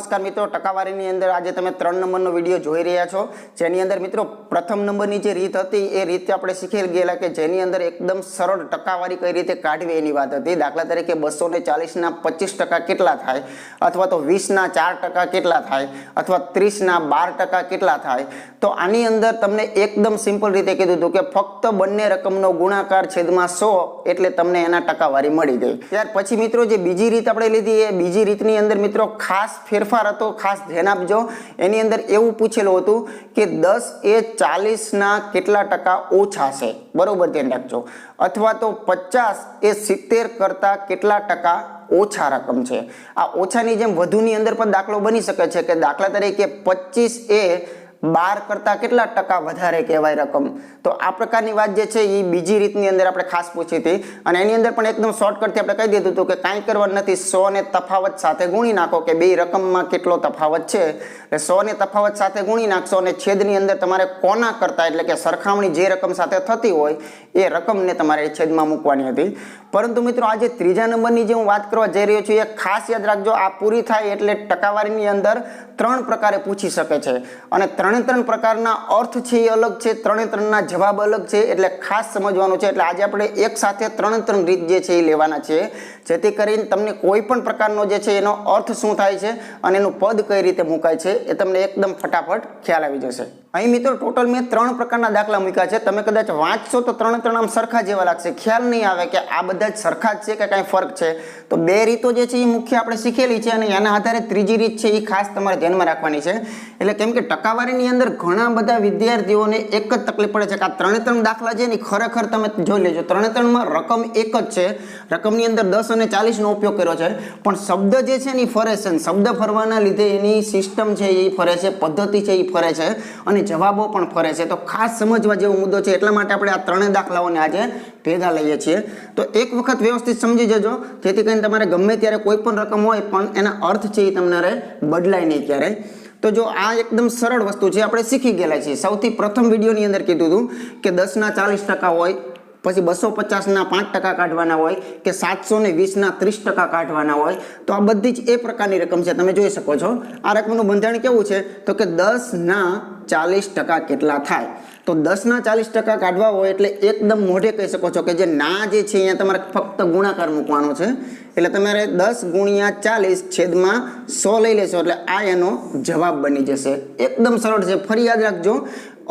નમસ્કાર મિત્રો, ટકાવારીની અંદર આજે તમે ત્રણ નંબરનો વીડિયો જોઈ રહ્યા છો. જેની અંદર મિત્રો પ્રથમ નંબરની જે રીત હતી, એ રીત આપણે શીખી ગયેલા કે જેની અંદર એકદમ સરળ ટકાવારી કઈ રીતે કાઢવી એની વાત હતી. દાખલા તરીકે બસો ને ચાલીસના પચીસ ટકા કેટલા થાય? અથવા તો વીસના ચાર ટકા કેટલા થાય? અથવા ત્રીસના બાર ટકા કેટલા થાય? તો આની અંદર તમને એકદમ સિમ્પલ રીતે કીધું હતું કે ફક્ત બંને રકમનો ગુણાકાર છેદમાં સો એટલે તમને એના ટકાવારી મળી ગઈ. ત્યાર પછી મિત્રો જે બીજી રીત આપણે લીધી, એ બીજી રીતની અંદર મિત્રો ખાસ ફેરફાર હતો ખાસ ધ્યાન આપજો. એની અંદર એવું પૂછેલું હતું કે દસ એ ચાલીસના કેટલા ટકા ઓછા છે? બરોબર ધ્યાન રાખજો. અથવા તો પચાસ એ સિત્તેર કરતાં કેટલા ટકા ઓછા રકમ છે? આ ઓછાની જેમ વધુની અંદર પણ દાખલો બની શકે છે કે દાખલા તરીકે પચીસ એ બાર કરતા કેટલા ટકા વધારે કહેવાય રકમ? તો આ પ્રકારની વાત જે છે એ બીજી રીતની અંદર આપણે ખાસ પૂછી હતી. અને એની અંદર પણ એકદમ શોર્ટકટથી આપણે કહી દીધું હતું કે કાંઈ કરવાનું નથી. સો ને તફાવત સાથે ગુણી નાખો કે બે રકમમાં કેટલો તફાવત છે. એટલે સો ને તફાવત સાથે ગુણી નાખશો અને છેદની અંદર તમારે કોના કરતા, એટલે કે સરખામણી જે રકમ સાથે થતી હોય, એ રકમને તમારે છેદમાં મૂકવાની હતી. પરંતુ મિત્રો, આજે ત્રીજા નંબરની જે હું વાત કરવા જઈ રહ્યો છું, એ ખાસ યાદ રાખજો, આ પૂરી થાય એટલે ટકાવારીની અંદર ત્રણ પ્રકારે પૂછી શકે છે. અને ત્રણે ત્રણ પ્રકારના અર્થ છે એ અલગ છે ત્રણે ત્રણના જવાબ અલગ છે, એટલે ખાસ સમજવાનું છે, એટલે આજે આપણે એક સાથે ત્રણે ત્રણ રીત જે છે એ લેવાના છે. જેથી કરીને તમને કોઈ પણ પ્રકારનો જે છે એનો અર્થ શું થાય છે અને એનું પદ કઈ રીતે મુકાય છે એ તમને એકદમ ફટાફટ ખ્યાલ આવી જશે. અહીં મિત્રો ટોટલ મેં ત્રણ પ્રકારના દાખલા મૂક્યા છે. તમે કદાચ વાંચશો તો ત્રણે ત્રણ આમ સરખા જેવા લાગશે. ખ્યાલ નહીં આવે કે આ બધા જ સરખા જ છે કે કાંઈ ફરક છે. તો બે રીતો જે છે એ મુખ્ય આપણે શીખેલી છે અને એના આધારે ત્રીજી રીત છે એ ખાસ તમારે ધ્યાનમાં રાખવાની છે. એટલે કેમ કે ટકાવારીની અંદર ઘણા બધા વિદ્યાર્થીઓને એક જ તકલીફ પડે છે કે આ ત્રણે ત્રણ દાખલા છે ને ખરેખર તમે જોઈ લેજો. ત્રણે ત્રણમાં રકમ એક જ છે. રકમની અંદર દસ અને ચાલીસનો ઉપયોગ કર્યો છે. પણ શબ્દ જે છે ને એ ફરે છે. શબ્દ ફરવાના લીધે એની સિસ્ટમ છે એ ફરે છે, પદ્ધતિ છે એ ફરે છે. અને જવાબો પણ ફરે છે. તો ખાસ સમજવા જેવો મુદ્દો છે, એટલા માટે આપણે આ ત્રણેય દાખલાઓને આજે ભેગા લઈએ છીએ. તો એક વખત વ્યવસ્થિત સમજી જજો, જેથી કરીને તમારે ગમે ત્યારે કોઈ પણ રકમ હોય, પણ એના અર્થ છે એ તમને બદલાય નહીં ક્યારેય. તો જો આ એકદમ સરળ વસ્તુ છે, આપણે શીખી ગયેલા છીએ. સૌથી પ્રથમ વિડીયોની અંદર કીધું હતું કે દસના ચાલીસ ટકા હોય પછી બસો પચાસના પાંચ ટકા કાઢવાના હોય કે સાતસો ને વીસના ત્રીસ ટકા કાઢવાના હોય, તો આ બધી જ એ પ્રકારની રકમ છે. તમે જોઈ શકો છો, આ રકમનું બંધારણ કેવું છે? તો કે દસના ચાલીસ ટકા કેટલા થાય. તો દસના ચાલીસ ટકા કાઢવા હોય એટલે એકદમ મોઢે કહી શકો છો કે જે ના જે છે, અહીંયા તમારે ફક્ત ગુણાકાર મૂકવાનો છે. એટલે તમારે દસ ગુણ્યા ચાલીસ છેદમાં સો લઈ લેશો, એટલે આ એનો જવાબ બની જશે. એકદમ સરળ છે. ફરી યાદ રાખજો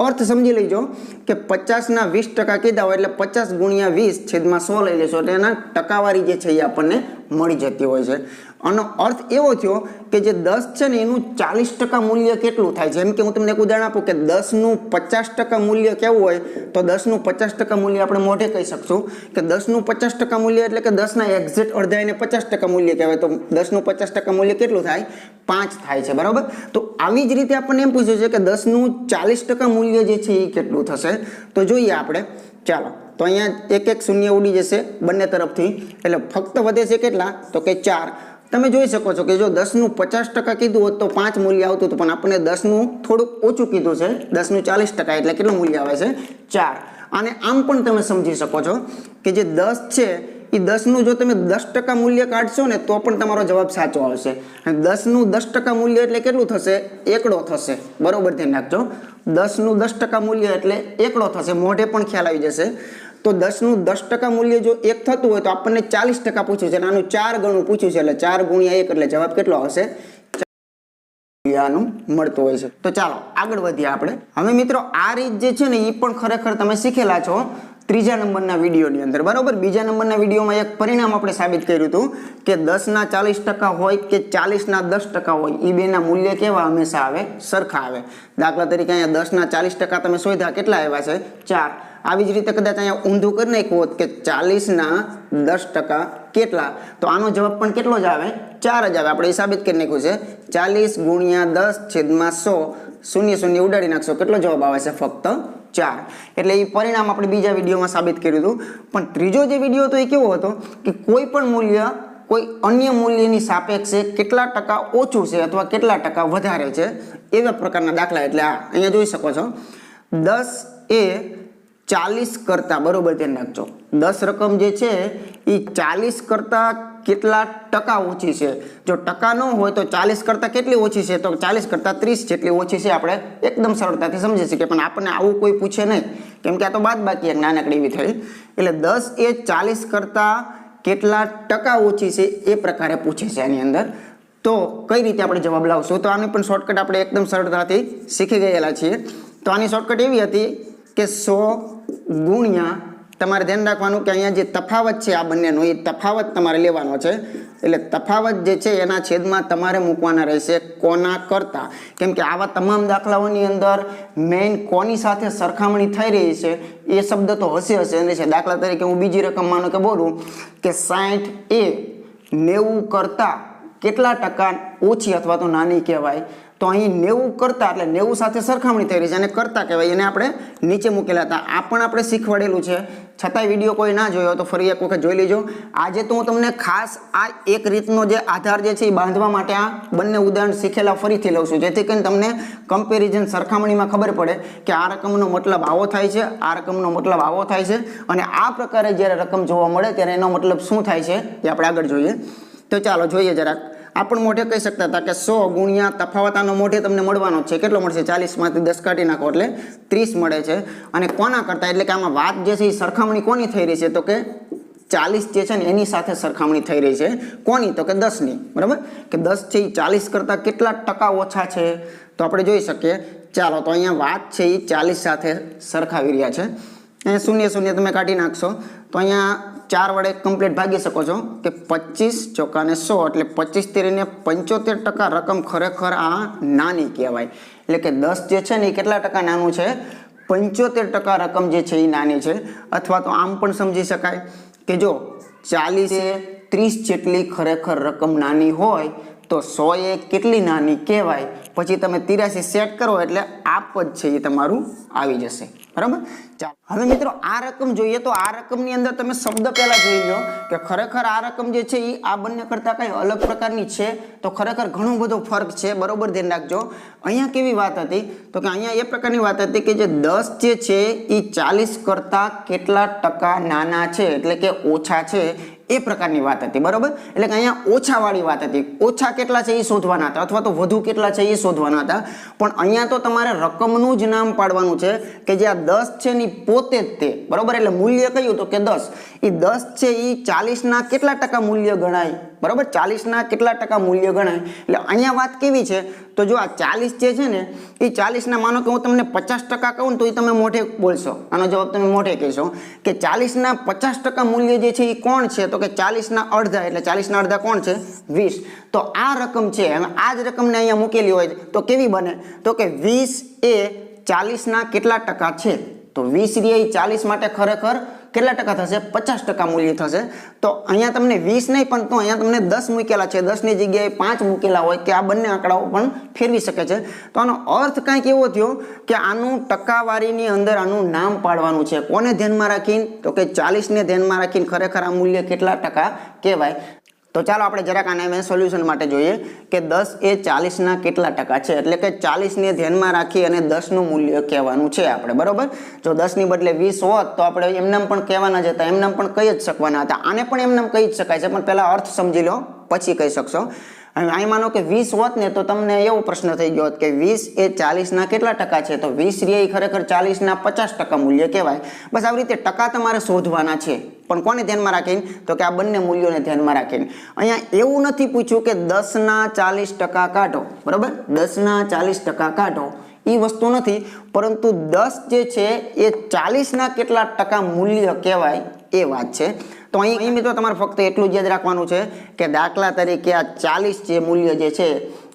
અર્થ સમજી લેજો કે પચાસના વીસ ટકા કીધા હોય એટલે પચાસ ગુણ્યા વીસ છેદમાં સો લઈ લેશો એટલે એના ટકાવારી જે છે એ આપણને મળી જતી હોય છે. આનો અર્થ એવો થયો કે જે દસ છે ને એનું ચાલીસ ટકા મૂલ્ય કેટલું થાય જેમ કે હું તમને એક ઉદાહરણ આપું કે દસનું પચાસ ટકા મૂલ્ય કેવું હોય, તો દસનું પચાસ ટકા મૂલ્ય આપણે મોઢે કહી શકશું કે દસનું પચાસ ટકા મૂલ્ય એટલે કે દસના એક્ઝેક્ટ અડધા એને પચાસ ટકા મૂલ્ય કહેવાય. તો દસનું પચાસ ટકા મૂલ્ય કેટલું થાય? પાંચ થાય છે, બરાબર? તો આવી જ રીતે આપણને એમ પૂછ્યું છે કે દસનું ચાલીસ ટકા મૂલ્ય જે છે એ કેટલું થશે? તો જોઈએ આપણે. ચાલો, તો અહીંયા એક એક શૂન્ય ઉડી જશે બંને તરફથી. એટલે ફક્ત વધે છે કેટલા? તો કે ચાર. તમે જોઈ શકો છો કે જો દસનું પચાસ ટકા કીધું હોત તો પાંચ મૂલ્ય આવતું હતું, પણ આપણને દસનું થોડુંક ઓછું કીધું છે. દસનું ચાલીસ ટકા એટલે કેટલું મૂલ્ય આવે છે? ચાર. અને આમ પણ તમે સમજી શકો છો કે જે દસ છે, એ દસનું જો તમે દસ ટકા મૂલ્ય કાઢશો ને, તો પણ તમારો જવાબ સાચો આવશે. અને દસનું દસ ટકા મૂલ્ય એટલે કેટલું થશે? એકડો થશે. બરોબર ધ્યાન રાખજો. દસનું દસ ટકા મૂલ્ય એટલે એકડો થશે. મોઢે પણ ખ્યાલ આવી જશે. તો દસનું, દસ ટકા મૂલ્ય જો એક થતું હોય તો આપણને ચાલીસ ટકા પૂછ્યું છે અને આનું ચાર ગણું પૂછ્યું છે એટલે ચાર ગુણ્યા એક એટલે જવાબ કેટલો આવશે? આનું મળતું હોય છે. તો ચાલો, આગળ વધીએ આપણે. હવે મિત્રો, આ રીત જે છે ને એ પણ ખરેખર તમે શીખેલા છો ત્રીજા નંબરના વિડીયોની અંદર. બરાબર? બીજા નંબરના વિડીયોમાં એક પરિણામ આપણે સાબિત કર્યું હતું કે દસના ચાલીસ ટકા હોય કે ચાલીસના દસ ટકા હોય એ બેના મૂલ્ય કેવા હંમેશા આવે? સરખા આવે. દાખલા તરીકે અહીંયા દસના ચાલીસ ટકા તમે શોધ્યા, કેટલા આવ્યા છે? ચાર. આવી જ રીતે કદાચ અહીંયા ઊંધું કરી નાખ્યું હોત કે ચાલીસના દસ ટકા કેટલા? તો આનો જવાબ પણ કેટલો જ આવે? ચાર જ આવે. આપણે એ સાબિત કરી નાખ્યું છે. ચાલીસ ગુણ્યા દસ છેદમાં સો, શૂન્ય શૂન્ય ઉડાડી નાખશો. કેટલો જવાબ આવે છે? ફક્ત ચાર. એટલે એ પરિણામ આપણે બીજા વિડીયોમાં સાબિત કર્યું હતું. પણ ત્રીજો જે વીડિયો હતો એ કેવો હતો કે કોઈ પણ મૂલ્ય, કોઈ અન્ય મૂલ્યની સાપેક્ષે કેટલા ટકા ઓછું છે અથવા કેટલા ટકા વધારે છે એવા પ્રકારના દાખલા. એટલે આ અહીંયા જોઈ શકો છો. દસ એ ચાલીસ કરતાં, બરોબર ધ્યાન રાખજો. દસ રકમ જે છે એ ચાલીસ કરતાં કેટલા ટકા ઓછી છે? જો ટકા ન હોય તો ચાલીસ કરતાં કેટલી ઓછી છે? તો ચાલીસ કરતાં ત્રીસ જેટલી ઓછી છે આપણે એકદમ સરળતાથી સમજી શકીએ. પણ આપણને આવું કોઈ પૂછે નહીં. કેમ કે આ તો બાદ બાકી એક નાનકડી એવી થઈ એટલે દસ એ ચાલીસ કરતાં કેટલા ટકા ઓછી છે એ પ્રકારે પૂછે છે આની અંદર. તો કઈ રીતે આપણે જવાબ લાવશું? તો આની પણ શોર્ટકટ આપણે એકદમ સરળતાથી શીખી ગયેલા છીએ. તો આની શોર્ટકટ એવી હતી કે સો ગુણ્યા તમારે ધ્યાન રાખવાનું કે અહીંયા જે તફાવત છે આ બંનેનો, એ તફાવત તમારે લેવાનો છે. એટલે તફાવત જે છે એના છેદમાં તમારે મૂકવાના રહેશે કોના કરતા. કેમ કે આવા તમામ દાખલાઓની અંદર મેઇન કોની સાથે સરખામણી થઈ રહી છે, એ શબ્દ તો હશે હશે. અને છે, દાખલા તરીકે હું બીજી રકમ માનું કે બોલું કે સાઠ એ નેવું કરતાં કેટલા ટકા ઓછી અથવા તો નાની કહેવાય. તો અહીં નેવું કરતા એટલે નેવું સાથે સરખામણી થઈ રહી છે. અને કરતા કહેવાય. એને આપણે નીચે મૂકેલા હતા. આ પણ આપણે શીખવાડેલું છે. છતાંય વીડિયો કોઈ ના જોયો તો ફરી એક વખત જોઈ લેજો. આજે તો હું તમને ખાસ આ એક રીતનો જે આધાર જે છે એ બાંધવા માટે આ બંને ઉદાહરણ શીખેલા ફરીથી લઉં છું. જેથી કરીને તમને કમ્પેરિઝન સરખામણીમાં ખબર પડે કે આ રકમનો મતલબ આવો થાય છે, આ રકમનો મતલબ આવો થાય છે અને આ પ્રકારે જ્યારે રકમ જોવા મળે ત્યારે એનો મતલબ શું થાય છે એ આપણે આગળ જોઈએ. તો ચાલો જોઈએ જરાક. આ પણ મોઢે કહી શકતા હતા કે સો ગુણ્યા તફાવત આનો મોઢે તમને મળવાનો છે. કેટલો મળશે? ચાલીસમાંથી દસ કાઢી નાખો એટલે ત્રીસ મળે છે. અને કોના કરતાં? એટલે કે આમાં વાત જે છે એ સરખામણી કોની થઈ રહી છે? તો કે ચાલીસ જે છે ને એની સાથે સરખામણી થઈ રહી છે. કોની? તો કે દસની. બરાબર? કે દસ છે એ ચાલીસ કરતાં કેટલા ટકા ઓછા છે? તો આપણે જોઈ શકીએ. ચાલો, તો અહીંયા વાત છે એ ચાલીસ સાથે સરખાવી રહ્યા છે. અહીંયા શૂન્ય શૂન્ય તમે કાઢી નાખશો. તો અહીંયા ચાર વડે કમ્પ્લીટ ભાગી શકો છો કે પચીસ ચોકાને સો એટલે પચીસ તેરીને પંચોતેર ટકા રકમ ખરેખર આ નાની કહેવાય. એટલે કે દસ જે છે ને એ કેટલા ટકા નાનું છે? પંચોતેર ટકા રકમ જે છે એ નાની છે. અથવા તો આમ પણ સમજી શકાય કે જો ચાલીસ ત્રીસ જેટલી ખરેખર રકમ નાની હોય તો સો એ કેટલી નાની કહેવાય? પછી તમે તિરાસી સેટ કરો એટલે આપ જ છે એ તમારું આવી જશે. બરાબર? ચાલો. હવે મિત્રો આ રકમ જોઈએ તો આ રકમની અંદર તમે શબ્દ પહેલા જોઈ લો કે ખરેખર આ રકમ જે છે એ આ બંને કરતાં કઈ અલગ પ્રકારની છે? તો ખરેખર ઘણો બધો ફરક છે. બરોબર? ધ્યાન રાખજો. અહીંયા કેવી વાત હતી? તો કે અહીંયા એ પ્રકારની વાત હતી કે જે દસ જે છે એ ચાલીસ કરતાં કેટલા ટકા નાના છે? એટલે કે ઓછા છે. એ પ્રકારની વાત હતી, બરોબર? એટલે કે અહીંયા ઓછાવાળી વાત હતી. ઓછા કેટલા છે એ શોધવાના હતા, અથવા તો વધુ કેટલા છે એ શોધવાના હતા. પણ અહીંયા તો તમારે રકમનું જ નામ પાડવાનું છે કે જે આ દસ છે ને પોતે જ તે, બરોબર? એટલે મૂલ્ય કહ્યું તો કે દસ. એ દસ છે એ ચાલીસના કેટલા ટકા મૂલ્ય ગણાય? બરોબર? ચાલીસના કેટલા ટકા મૂલ્ય ગણાય? એટલે અહીંયા વાત કેવી છે? તો જો આ ચાલીસ જે છે ને એ ચાલીસના માનો કે હું તમને પચાસ ટકા કહું તો એ તમે મોઢે બોલશો. આનો જવાબ તમે મોઢે કહેશો કે ચાલીસના પચાસ ટકા મૂલ્ય જે છે એ કોણ છે? તો કે ચાલીસના અડધા એટલે ચાલીસના અડધા કોણ છે? વીસ. તો આ રકમ છે, હવે આ જ રકમને અહીંયા મૂકેલી હોય તો કેવી બને? તો કે વીસ એ ચાલીસના કેટલા ટકા છે? તો વીસ રે ચાલીસ માટે ખરેખર કેટલા ટકા થશે? પચાસ ટકા મૂલ્ય થશે. તો અહીંયા તમને વીસ નહીં, પણ તો અહીંયા તમને દસ મૂકેલા છે. દસની જગ્યાએ પાંચ મૂકેલા હોય કે આ બંને આંકડાઓ પણ ફેરવી શકે છે. તો આનો અર્થ કંઈક એવો થયો કે આનું ટકાવારીની અંદર આનું નામ પાડવાનું છે. કોને ધ્યાનમાં રાખીને? તો કે ચાલીસને ધ્યાનમાં રાખીને ખરેખર આ મૂલ્ય કેટલા ટકા કહેવાય? તો ચાલો આપણે જરાક આને મેં સોલ્યુશન માટે જોઈએ કે દસ એ ચાલીસના કેટલા ટકા છે. એટલે કે ચાલીસને ધ્યાનમાં રાખી અને દસનું મૂલ્ય કહેવાનું છે આપણે, બરોબર? જો દસની બદલે વીસ હોત તો આપણે એમનામ પણ કહેવાના જ હતા, એમનામ પણ કહી જ શકવાના હતા. આને પણ એમનામ કહી જ શકાય છે, પણ પહેલાં અર્થ સમજી લો, પછી કહી શકશો. અહીં માનો કે વીસ હોત ને તો તમને એવો પ્રશ્ન થઈ ગયો હોત કે વીસ એ ચાલીસના કેટલા ટકા છે? તો વીસ રે ખરેખર ચાલીસના પચાસ ટકા મૂલ્ય કહેવાય. બસ આવી રીતે ટકા તમારે શોધવાના છે. પણ કોને ધ્યાનમાં રાખીને? તો કે આ બંને મૂલ્યોને ધ્યાનમાં રાખીને. અહીંયા એવું નથી પૂછ્યું કે દસના ચાલીસ ટકા કાઢો. બરાબર? દસના ચાલીસ ટકા કાઢો. એ વસ્તુ નથી, પરંતુ દસ જે છે, એ ચાલીસના કેટલા ટકા મૂલ્ય કહેવાય એ વાત છે. તો અહીં મિત્રો તમારે ફક્ત એટલું જ યાદ રાખવાનું છે કે દાખલા તરીકે આ ચાલીસ જે મૂલ્ય જે છે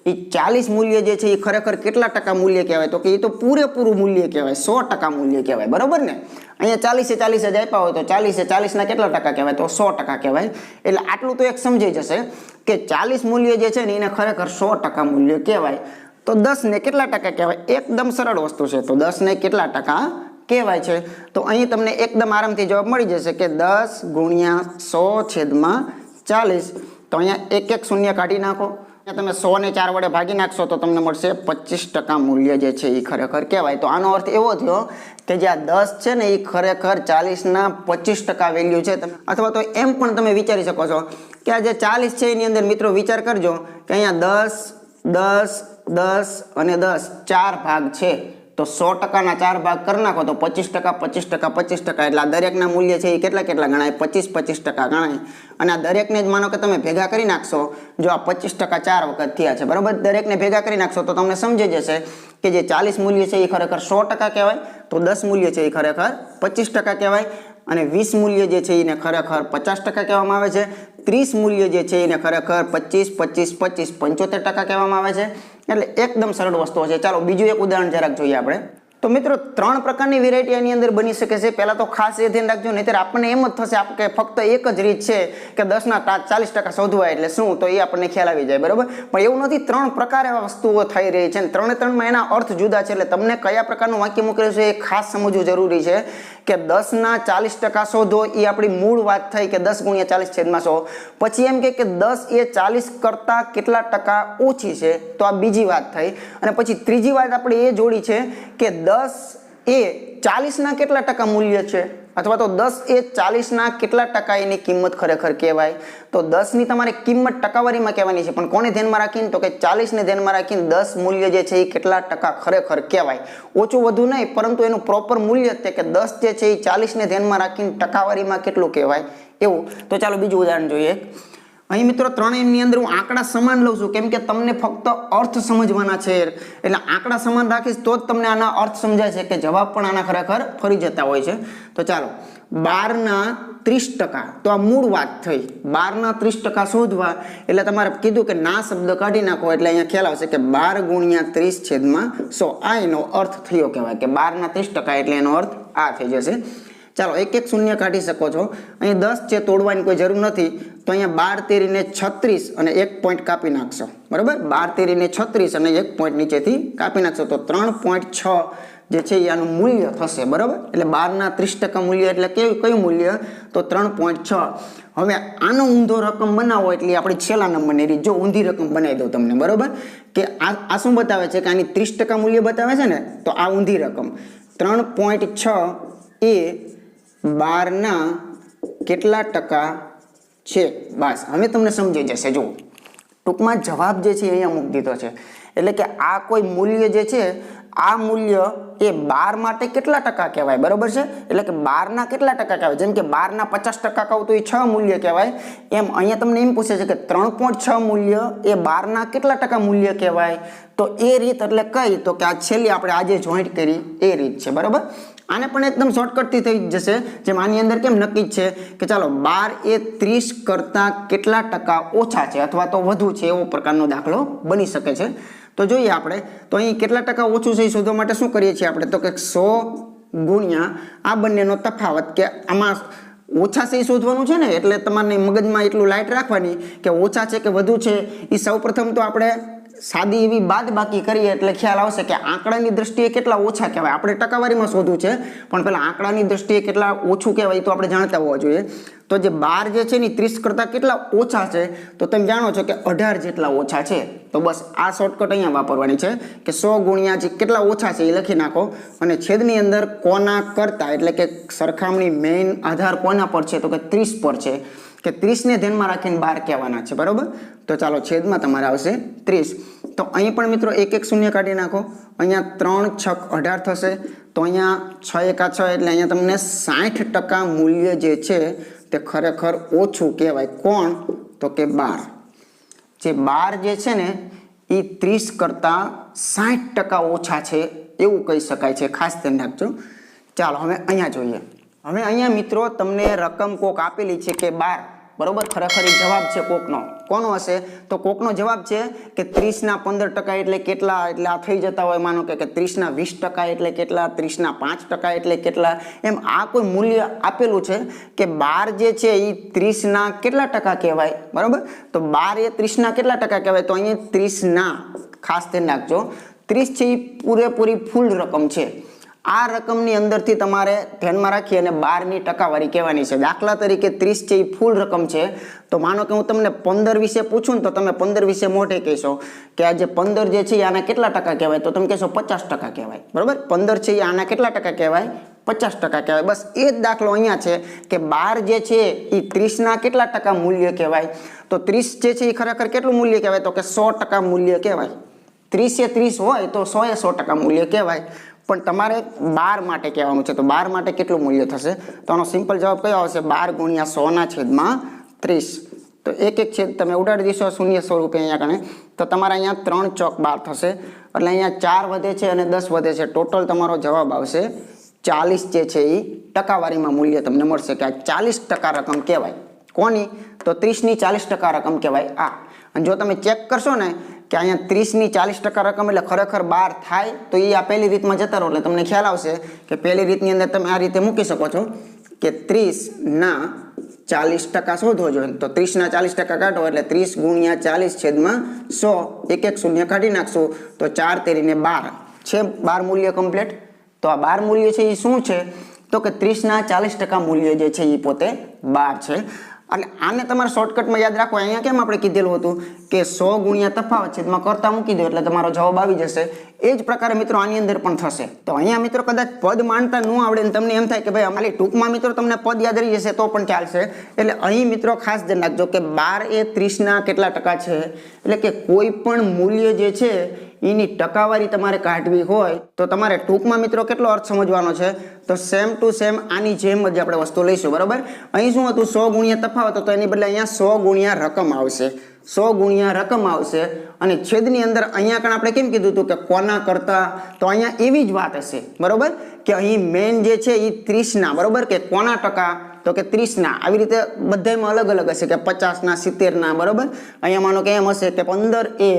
એ ચાલીસ મૂલ્ય જે છે એ ખરેખર કેટલા ટકા મૂલ્ય કહેવાય? તો કે એ તો પૂરેપૂરું મૂલ્ય કહેવાય, સો ટકા મૂલ્ય કહેવાય, બરાબર ને? અહીંયા ચાલીસે ચાલીસ જ આપ્યા હોય તો ચાલીસે ચાલીસના કેટલા ટકા કહેવાય? તો સો ટકા કહેવાય. એટલે આટલું તો એક સમજાઈ જશે કે ચાલીસ મૂલ્ય જે છે ને, એને ખરેખર સો ટકા મૂલ્ય કહેવાય. તો દસને કેટલા ટકા કહેવાય? એકદમ સરળ વસ્તુ છે. તો દસને કેટલા ટકા કહેવાય છે? તો અહીં તમને એકદમ આરામથી જવાબ મળી જશે કે દસ ગુણ્યા સો છેદમાં ચાલીસ. તો અહીંયા એક એક શૂન્ય કાઢી નાખો. તમે સો ને ચાર વડે ભાગી નાખશો તો તમને મળશે પચીસ ટકા મૂલ્ય જે છે એ ખરેખર કહેવાય. તો આનો અર્થ એવો થયો કે જે આ દસ છે ને એ ખરેખર ચાલીસના પચીસ ટકા વેલ્યુ છે. અથવા તો એમ પણ તમે વિચારી શકો છો કે આ જે ચાલીસ છે એની અંદર મિત્રો વિચાર કરજો કે અહીંયા દસ દસ દસ અને દસ ચાર ભાગ છે, તો સો ટકાના ચાર ભાગ કરી નાખો તો પચીસ ટકા પચીસ ટકા પચીસ ટકા. એટલે આ દરેકના મૂલ્ય છે એ કેટલા કેટલા ગણાય? પચીસ પચીસ ટકા ગણાય. અને આ દરેકને જ માનો કે તમે ભેગા કરી નાખશો, જો આ પચીસ ટકા ચાર વખત થયા છે, બરાબર? દરેકને ભેગા કરી નાખશો તો તમને સમજી જશે કે જે ચાલીસ મૂલ્ય છે એ ખરેખર સો ટકા કહેવાય, તો દસ મૂલ્ય છે એ ખરેખર પચીસ ટકા કહેવાય. અને વીસ મૂલ્ય જે છે એને ખરેખર પચાસ ટકા કહેવામાં આવે છે. ત્રીસ મૂલ્ય જે છે એને ખરેખર પચીસ પચીસ પચીસ, પંચોતેર ટકા કહેવામાં આવે છે. એટલે એકદમ સરળ વસ્તુઓ છે ચાલો, બીજું એક ઉદાહરણ જરાક જોઈએ આપણે. તો મિત્રો, ત્રણ પ્રકારની વેરાયટી એની અંદર બની શકે છે. પહેલા તો ખાસ એ ધ્યાન રાખજો નહીં આપણને એમ જ થશે કે ફક્ત એક જ રીત છે કે દસના ચાલીસ ટકા શોધવા એટલે શું? તો એ આપણને ખ્યાલ આવી જાય, બરાબર? પણ એવું નથી, ત્રણ પ્રકાર એવા વસ્તુઓ થઈ રહી છે. અને ત્રણે ત્રણમાં એના અર્થ જુદા છે. એટલે તમને કયા પ્રકારનું વાક્ય મૂકેલું છે એ ખાસ સમજવું જરૂરી છે. કે દસના ચાલીસ ટકા શોધો એ આપણી મૂળ વાત થઈ કે દસ ગુણ્યા ચાલીસ છેદમાં સો. પછી એમ કે દસ એ ચાલીસ કરતાં કેટલા ટકા ઓછી છે? તો આ બીજી વાત થઈ. અને પછી ત્રીજી વાત આપણે એ જોડી છે કે દસ એ ચાલીસના કેટલા ટકા મૂલ્ય છે? અથવા તો દસ એ ચાલીસના કેટલા ટકા એની કિંમત ખરેખર કહેવાય? તો દસની તમારે કિંમત ટકાવારીમાં કહેવાની છે. પણ કોને ધ્યાનમાં રાખીને? તો કે ચાલીસને ધ્યાનમાં રાખીને દસ મૂલ્ય જે છે એ કેટલા ટકા ખરેખર કહેવાય? ઓછું વધુ નહીં, પરંતુ એનું પ્રોપર મૂલ્ય તે કે દસ જે છે એ ચાલીસને ધ્યાનમાં રાખીને ટકાવારીમાં કેટલું કહેવાય? એવું. તો ચાલો બીજું ઉદાહરણ જોઈએ. અહીં મિત્રો ત્રણેયની અંદર હું આંકડા સમાન લઉં છું. કેમ કે તમને ફક્ત અર્થ સમજવાના છે. એટલે આંકડા સમાન રાખીશ તો જ તમને આના અર્થ સમજાય છે કે જવાબ પણ આના ખરેખર ફરી જતા હોય છે. તો ચાલો, બારના ત્રીસ ટકા. તો આ મૂળ વાત થઈ. બારના ત્રીસ ટકા શોધવા. એટલે તમારે કીધું કે ના શબ્દ કાઢી નાખો એટલે અહીંયા ખ્યાલ આવશે કે બાર ગુણ્યા ત્રીસ છેદમાં સો. આ એનો અર્થ થયો કહેવાય કે બારના ત્રીસ ટકા એટલે એનો અર્થ આ થઈ જશે. ચાલો, એક એક શૂન્ય કાઢી શકો છો. અહીં દસ છે, તોડવાની કોઈ જરૂર નથી. તો અહીંયા બાર તેરીને છત્રીસ અને એક પોઈન્ટ કાપી નાખશો. બરાબર? બાર તેરીને છત્રીસ અને એક પોઈન્ટ નીચેથી કાપી નાખશો. તો ત્રણ પોઈન્ટ છ જે છે એ આનું મૂલ્ય થશે. બરાબર? એટલે બારના ત્રીસ ટકા મૂલ્ય એટલે કેવું કયું મૂલ્ય? તો ત્રણ પોઈન્ટ છ. હવે આનો ઊંધો રકમ બનાવો એટલે આપણે છેલ્લા નંબરની રીત. જો ઊંધી રકમ બનાવી દઉં તમને, બરાબર? કે આ આ શું બતાવે છે? કે આની ત્રીસ ટકા મૂલ્ય બતાવે છે ને? તો આ ઊંધી રકમ. ત્રણ પોઈન્ટ છ એ બારના કેટલા ટકા છે? બસ, હવે તમને સમજાઈ જશે. જુઓ, ટૂંકમાં જવાબ જે છે અહીંયા મૂકી દીધો છે. એટલે કે આ કોઈ મૂલ્ય જે છે, આ મૂલ્ય એ બાર માટે કેટલા ટકા કહેવાય? બરોબર છે? એટલે કે બારના કેટલા ટકા કહેવાય? જેમ કે બારના પચાસ ટકા કહું તો એ છ મૂલ્ય કહેવાય. એમ અહીંયા તમને એમ પૂછે છે કે ત્રણ પોઈન્ટ છ મૂલ્ય એ બારના કેટલા ટકા મૂલ્ય કહેવાય? તો એ રીત એટલે કઈ? તો કે આ છેલ્લી આપણે આજે જોઈન્ટ કરી એ રીત છે. બરાબર? આને પણ એકદમ શોર્ટકટથી થઈ જશે, જેમ આની અંદર કેમ નક્કી જ છે કે ચાલો, બાર એ ત્રીસ કરતાં કેટલા ટકા ઓછા છે અથવા તો વધુ છે એવો પ્રકારનો દાખલો બની શકે છે. તો જોઈએ આપણે, તો અહીં કેટલા ટકા ઓછું છે એ શોધવા માટે શું કરીએ છીએ આપણે? તો કે સો ગુણ્યા આ બંનેનો તફાવત કે આમાં ઓછા છે એ શોધવાનું છે ને? એટલે તમારે મગજમાં એટલું લાઇટ રાખવાની કે ઓછા છે કે વધુ છે? એ સૌપ્રથમ તો આપણે સાદી એવી બાદ બાકી કરીએ એટલે ખ્યાલ આવશે કે આંકડાની દ્રષ્ટિએ કેટલા ઓછા કહેવાય. આપણે ટકાવારીમાં શોધવું છે, પણ પેલા આંકડાની દ્રષ્ટિએ કેટલા ઓછું કહેવાય તો આપણે જાણતા હોવા જોઈએ. તો જે બાર જે છે ને ત્રીસ કરતાં કેટલા ઓછા છે, તો તમે જાણો છો કે અઢાર જેટલા ઓછા છે. તો બસ આ શોર્ટકટ અહીંયા વાપરવાની છે કે સો ગુણ્યા જે કેટલા ઓછા છે એ લખી નાખો અને છેદની અંદર કોના કરતા એટલે કે સરખામણી મેઇન આધાર કોના પર છે, તો કે ત્રીસ પર છે. કે ત્રીસને ધ્યાનમાં રાખીને બાર કહેવાના છે, બરાબર? તો ચાલો છેદમાં તમારે આવશે ત્રીસ. તો અહીં પણ મિત્રો એક એક શૂન્ય કાઢી નાખો. અહીંયા ત્રણ છક અઢાર થશે. તો અહીંયા છ એકા છ એટલે અહીંયા તમને સાઠ ટકા મૂલ્ય જે છે તે ખરેખર ઓછું કહેવાય. કોણ? તો કે બાર. જે બાર જે છે ને એ ત્રીસ કરતાં સાઠ ટકા ઓછા છે એવું કહી શકાય છે. ખાસ ધ્યાન રાખજો. ચાલો, હવે અહીંયા જોઈએ. હવે અહીંયા મિત્રો તમને રકમ કોક આપેલી છે કે બાર. બરોબર? ખરેખર જવાબ છે કોકનો. કોનો હશે? તો કોકનો જવાબ છે કે ત્રીસના પંદર ટકા એટલે કેટલા? એટલે આ થઈ જતા હોય, માનો કે ત્રીસના વીસ ટકા એટલે કેટલા? ત્રીસના પાંચ ટકા એટલે કેટલા? એમ આ કોઈ મૂલ્ય આપેલું છે કે બાર જે છે એ ત્રીસના કેટલા ટકા કહેવાય? બરાબર? તો બાર એ ત્રીસના કેટલા ટકા કહેવાય? તો અહીંયા ત્રીસના ખાસ ધ્યાન રાખજો. ત્રીસ છે એ પૂરેપૂરી ફૂલ રકમ છે. આ રકમની અંદરથી તમારે ધ્યાનમાં રાખી અને બારની ટકાવારી કહેવાની છે. દાખલા તરીકે ત્રીસ છે એ ફૂલ રકમ છે, તો માનો કે હું તમને પંદર વિશે પૂછું ને તો તમે પંદર વિશે મોઢે કહેશો કે આ જે પંદર જે છે એ આના કેટલા ટકા કહેવાય? તો તમે કહેશો પચાસ ટકા કહેવાય. બરાબર? પંદર છે એ આના કેટલા ટકા કહેવાય? પચાસ ટકા કહેવાય. બસ એ જ દાખલો અહીંયા છે કે બાર જે છે એ ત્રીસના કેટલા ટકા મૂલ્ય કહેવાય? તો ત્રીસ જે છે એ ખરેખર કેટલું મૂલ્ય કહેવાય? તો કે સો ટકા મૂલ્ય કહેવાય. ત્રીસે ત્રીસ હોય તો સો એ સો ટકા મૂલ્ય કહેવાય. પણ તમારે બાર માટે કહેવાનું છે. તો બાર માટે કેટલું મૂલ્ય થશે? તો આનો સિમ્પલ જવાબ કયો આવશે? બાર ગુણ્યા સોના છેદમાં ત્રીસ. તો એક એક છેદ તમે ઉડાડી દેશો શૂન્ય સ્વરૂપે અહીંયા કણે. તો તમારે અહીંયા ત્રણ ચોક બાર થશે. એટલે અહીંયા ચાર વધે છે અને દસ વધે છે. ટોટલ તમારો જવાબ આવશે ચાલીસ જે છે એ ટકાવારીમાં મૂલ્ય તમને મળશે કે આ ચાલીસ ટકા રકમ કહેવાય. કોની? તો ત્રીસની ચાલીસ ટકા રકમ કહેવાય આ. અને જો તમે ચેક કરશો ને કે અહીંયા ત્રીસની ચાલીસ ટકા રકમ એટલે ખરેખર બાર થાય, તો એ આ પહેલી રીતમાં જતા રહો. એટલે તમને ખ્યાલ આવશે કે પહેલી રીતની અંદર તમે આ રીતે મૂકી શકો છો કે ત્રીસના ચાલીસ ટકા શોધવો જોઈએ. તો ત્રીસના ચાલીસ ટકા કાઢો એટલે ત્રીસ ગુણ્યા ચાલીસ છેદમાં સો, એક એક શૂન્ય કાઢી નાખશું, તો ચાર તેરીને બાર. છે બાર મૂલ્ય કમ્પ્લીટ તો આ બાર મૂલ્ય છે એ શું છે? તો કે ત્રીસના ચાલીસ ટકા મૂલ્ય જે છે એ પોતે બાર છે. એટલે આને તમારે શોર્ટકટમાં યાદ રાખો, અહીંયા કેમ આપણે કીધેલું હતું કે સો ગુણ્યા તફાવત છેદમાં કરતા મૂકી દો એટલે તમારો જવાબ આવી જશે. એ જ પ્રકારે મિત્રો આની અંદર પણ થશે. તો અહીંયા મિત્રો કદાચ પદ માનતા ન આવડે ને તમને એમ થાય કે ભાઈ અમારી ટૂંકમાં મિત્રો તમને પદ યાદ રહી જશે તો પણ ચાલશે. એટલે અહીં મિત્રો ખાસ ધ્યાન રાખજો કે બાર એ ત્રીસના કેટલા ટકા છે? એટલે કે કોઈ પણ મૂલ્ય જે છે, એની ટકાવારી તમારે કાઢવી હોય તો તમારે ટૂંકમાં મિત્રો કેટલો અર્થ સમજવાનો છે? તો સેમ ટુ સેમ આની જેમ જ આપણે વસ્તુ લઈશું, બરાબર? અહીં શું હતું? સો ગુણ્યા તફાવત હતો, એની બદલે અહીંયા સો ગુણ્યા રકમ આવશે. સો ગુણ્યા રકમ આવશે અને છેદની અંદર અહીંયા કણ આપણે કેમ કીધું હતું કે કોના કરતા? તો અહીંયા એવી જ વાત હશે, બરાબર? કે અહીં મેન જે છે એ ત્રીસના, બરાબર? કે કોના ટકા? તો કે ત્રીસના. આવી રીતે બધામાં અલગ અલગ હશે કે પચાસના, સિત્તેરના, બરાબર? અહીંયા માનો કે એમ હશે કે પંદર એ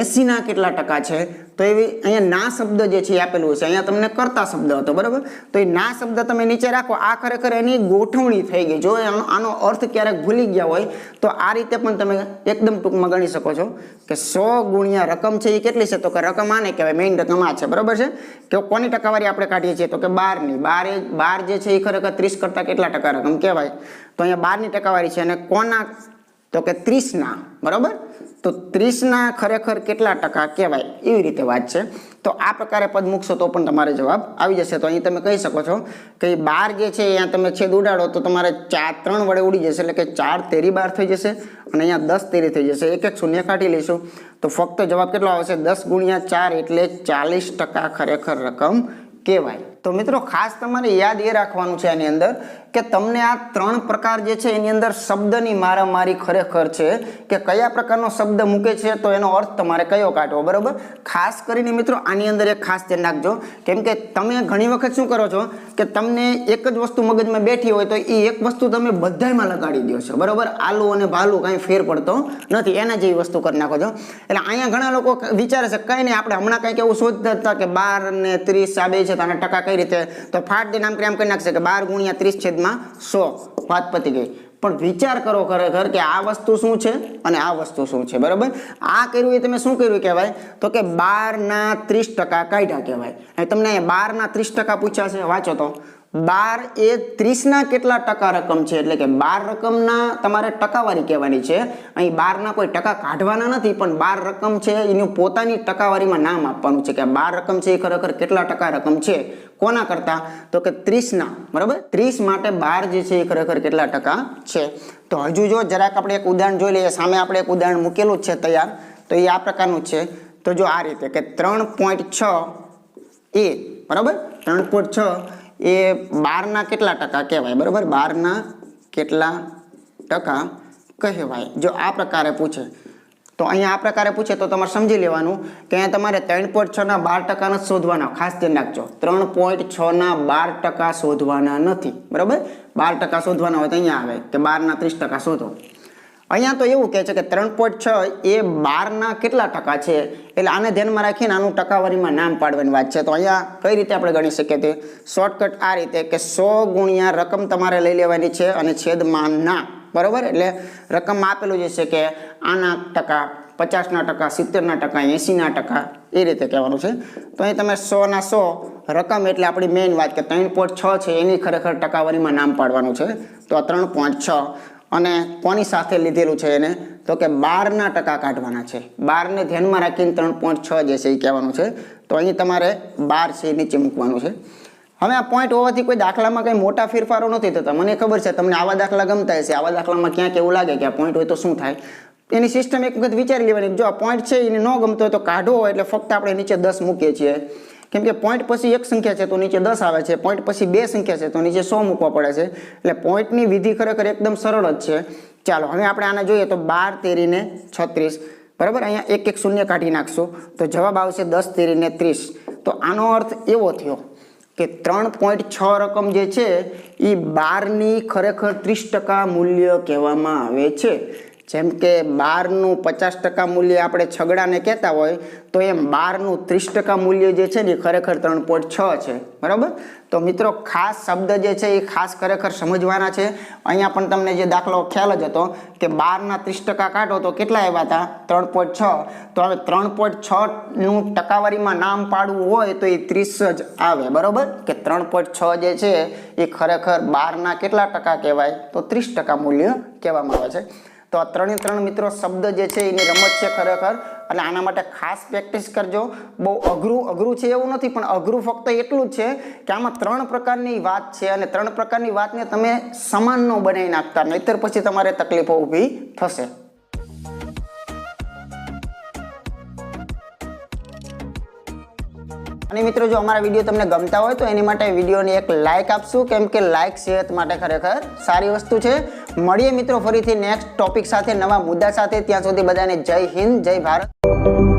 એસીના કેટલા ટકા છે? તો એવી અહીંયા ના શબ્દ જે છે એ આપેલું છે. અહીંયા તમને કરતા શબ્દ હતો, બરાબર? તો એ ના શબ્દ તમે નીચે રાખો. આ ખરેખર એની ગોઠવણી થઈ ગઈ. જો આનો અર્થ ક્યારેક ભૂલી ગયા હોય, તો આ રીતે પણ તમે એકદમ ટૂંકમાં ગણી શકો છો કે સો ગુણ્યા રકમ છે એ કેટલી છે? તો કે રકમ આને કહેવાય મેઇન રકમ આ છે. બરાબર છે? કે કોની ટકાવારી આપણે કાઢીએ છીએ? તો કે બારની. બાર એ બાર જે છે એ ખરેખર ત્રીસ કરતાં કેટલા ટકા રકમ કહેવાય? તો અહીંયા બારની ટકાવારી છે અને કોના? તો કે ત્રીસના. બરાબર? તો ત્રીસના ખરેખર કેટલા ટકા કહેવાય? એવી રીતે વાત છે. તો આ પ્રકારે પદ મૂકશો તો પણ તમારે જવાબ આવી જશે. તો અહીં તમે કહી શકો છો કે બાર જે છે, અહીંયા તમે છેદ ઉડાડો તો તમારે ચાર ત્રણ વડે ઉડી જશે. એટલે કે ચાર તેરી બાર થઈ જશે અને અહીંયા દસ તેરી થઈ જશે. એક એક શૂન્ય કાઢી લઈશું. તો ફક્ત જવાબ કેટલો આવશે? દસ ગુણ્યા ચાર એટલે ચાલીસ ટકા ખરેખર રકમ કહેવાય. તો મિત્રો ખાસ તમારે યાદ એ રાખવાનું છે આની અંદર કે તમને આ ત્રણ પ્રકાર જે છે એની અંદર શબ્દની મારામારી ખરેખર છે કે કયા પ્રકારનો શબ્દ મૂકે છે તો એનો અર્થ તમારે કયો કાઢવો, બરાબર? ખાસ કરીને મિત્રો આની અંદર એક ખાસ ધ્યાન રાખજો. કેમ કે તમે ઘણી વખત શું કરો છો કે તમને એક જ વસ્તુ મગજમાં બેઠી હોય તો એ એક વસ્તુ તમે બધામાં લગાડી દો છો, બરાબર? આલુ અને ભાલુ કાંઈ ફેર પડતો નથી, એના જેવી વસ્તુ કરી નાખો છો. એટલે અહીંયા ઘણા લોકો વિચારે છે, કંઈ નહીં, આપણે હમણાં કંઈક એવું શોધતા હતા કે બાર ને ત્રીસ આ બે છે, તો આના ટકા કઈ રીતે? તો ફાટ દે નામ કરી આમ કરી નાખશે કે બાર ગુણ્યા ત્રીસ છેદમાં સો. વાત પતી ગઈ. પણ વિચાર કરો ખરેખર કે આ વસ્તુ શું છે અને આ વસ્તુ શું છે, બરાબર? આ કર્યું એ તમે શું કર્યું કહેવાય? તો કે બારના ત્રીસ ટકા કાઢ્યા કહેવાય. તમને અહીંયા બારના ત્રીસ ટકા પૂછ્યા છે, વાંચો તો. બાર એ ત્રીસના કેટલા ટકા રકમ છે? એટલે કે બાર રકમના તમારે ટકાવારી કહેવાની છે. અહીં બારના કોઈ ટકા કાઢવાના નથી, પણ બાર રકમ છે, એનું પોતાની ટકાવારીમાં નામ આપવાનું છે કે બાર રકમ છે એ ખરેખર કેટલા ટકા રકમ છે? કોના કરતા? તો કે ત્રીસના, બરાબર? ત્રીસ માટે બાર જે છે એ ખરેખર કેટલા ટકા છે? તો હજુ જો જરાક આપણે એક ઉદાહરણ જોઈ લઈએ, સામે આપણે એક ઉદાહરણ મૂકેલું છે તૈયાર. તો એ આ પ્રકારનું છે. તો જો આ રીતે કે ત્રણ પોઈન્ટ છ એ, બરાબર? ત્રણ પોઈન્ટ છ એ બારના કેટલા ટકા કહેવાય? બરાબર? બારના કેટલા ટકા કહેવાય? જો આ પ્રકારે પૂછે. તો અહીંયા આ પ્રકારે પૂછે તો તમારે સમજી લેવાનું કે અહીંયા તમારે ત્રણ પોઈન્ટ છના બાર ટકાના શોધવાના. ખાસ ધ્યાન રાખજો. ત્રણ પોઈન્ટ છના બાર ટકા શોધવાના નથી. બરાબર? બાર ટકા શોધવાના હોય તો અહીંયા આવે. કે બારના ત્રીસ ટકા શોધો. અહીંયા તો એવું કહે છે કે ત્રણ પોઈન્ટ છ એ બારના કેટલા ટકા છે? એટલે આને ધ્યાનમાં રાખીને આનું ટકાવારીમાં નામ પાડવાની વાત છે. તો અહીંયા કઈ રીતે આપણે ગણી શકીએ તે? શોર્ટકટ આ રીતે કે સો ગુણ્યા રકમ તમારે લઈ લેવાની છે અને છેદમાં ના બરોબર? એટલે રકમ આપેલું જે છે કે આના ટકા, પચાસના ટકા, સિત્તેરના ટકા, એંસીના ટકા, એ રીતે કહેવાનું છે. તો અહીં તમે સોના સો, રકમ એટલે આપણી મેઇન વાત કે ત્રણ પોઈન્ટ છ છે, એની ખરેખર ટકાવારીમાં નામ પાડવાનું છે. તો આ ત્રણ પોઈન્ટ છ. અને કોની સાથે લીધેલું છે એને? તો કે બારના ટકા કાઢવાના છે. બારને ધ્યાનમાં રાખીને ત્રણ પોઈન્ટ છ જે છે એ કહેવાનું છે. તો અહીં તમારે બાર છે નીચે મૂકવાનું છે. હવે આ પોઈન્ટ હોવાથી કોઈ દાખલામાં કંઈ મોટા ફેરફારો નથી થતા. મને ખબર છે, તમને આવા દાખલા ગમતા હશે. આવા દાખલામાં ક્યાંક એવું લાગે કે આ પોઈન્ટ હોય તો શું થાય? એની સિસ્ટમ એક વખત વિચારી લેવાની જો આ પોઈન્ટ છે એને ન ગમતો હોય તો કાઢવો એટલે ફક્ત આપણે નીચે દસ મૂકીએ છીએ. કેમ કે પોઈન્ટ પછી એક સંખ્યા છે તો નીચે દસ આવે છે પોઈન્ટ પછી બે સંખ્યા છે તો નીચે સો મૂકવા પડે છે. એટલે પોઈન્ટની વિધિ ખરેખર એકદમ સરળ જ છે. ચાલો, હવે આપણે આને જોઈએ તો બાર તેરીને છત્રીસ. બરાબર? અહીંયા એક એક શૂન્ય કાઢી નાખશું. તો જવાબ આવશે દસ તેરીને ત્રીસ. તો આનો અર્થ એવો થયો કે ત્રણ પોઈન્ટ છ રકમ જે છે એ બારની ખરેખર ત્રીસ ટકા મૂલ્ય કહેવામાં આવે છે. જેમ કે બારનું પચાસ ટકા મૂલ્ય આપણે છગડાને કહેતા હોય, તો એમ બારનું ત્રીસ ટકા મૂલ્ય જે છે ને એ ખરેખર ત્રણ પોઈન્ટ છ છે. બરાબર? તો મિત્રો, ખાસ શબ્દ જે છે એ ખાસ ખરેખર સમજવાના છે. અહીંયા પણ તમને જે દાખલો ખ્યાલ જ હતો કે બારના ત્રીસ ટકા કાઢો તો કેટલા આવ્યા હતા? ત્રણ પોઈન્ટ છ. તો હવે ત્રણ પોઈન્ટ છ નું ટકાવારીમાં નામ પાડવું હોય તો એ ત્રીસ જ આવે. બરાબર? કે ત્રણ પોઈન્ટ છ જે છે એ ખરેખર બારના કેટલા ટકા કહેવાય? તો ત્રીસ ટકા મૂલ્ય કહેવામાં આવે છે. તો આ ત્રણે ત્રણ મિત્રો શબ્દ જે છે એની રમત છે ખરેખર. એટલે આના માટે ખાસ પ્રેક્ટિસ કરજો. બહુ અઘરું અઘરું છે એવું નથી, પણ અઘરું ફક્ત એટલું જ છે કે આમાં ત્રણ પ્રકારની વાત છે અને ત્રણ પ્રકારની વાતને તમે સમાન ન બનાવી નાખતા, નહીતર પછી તમારે તકલીફો ઊભી થશે. અને મિત્રો, જો અમારા વીડિયો તમને ગમતા હોય તો એની માટે વિડીયોને એક લાઇક આપશું. કેમ કે લાઇક સેહત માટે ખરેખર સારી વસ્તુ છે. મળીએ મિત્રો ફરીથી નેક્સ્ટ ટોપિક સાથે, નવા મુદ્દા સાથે. ત્યાં સુધી બધાને જય હિન્દ, જય ભારત.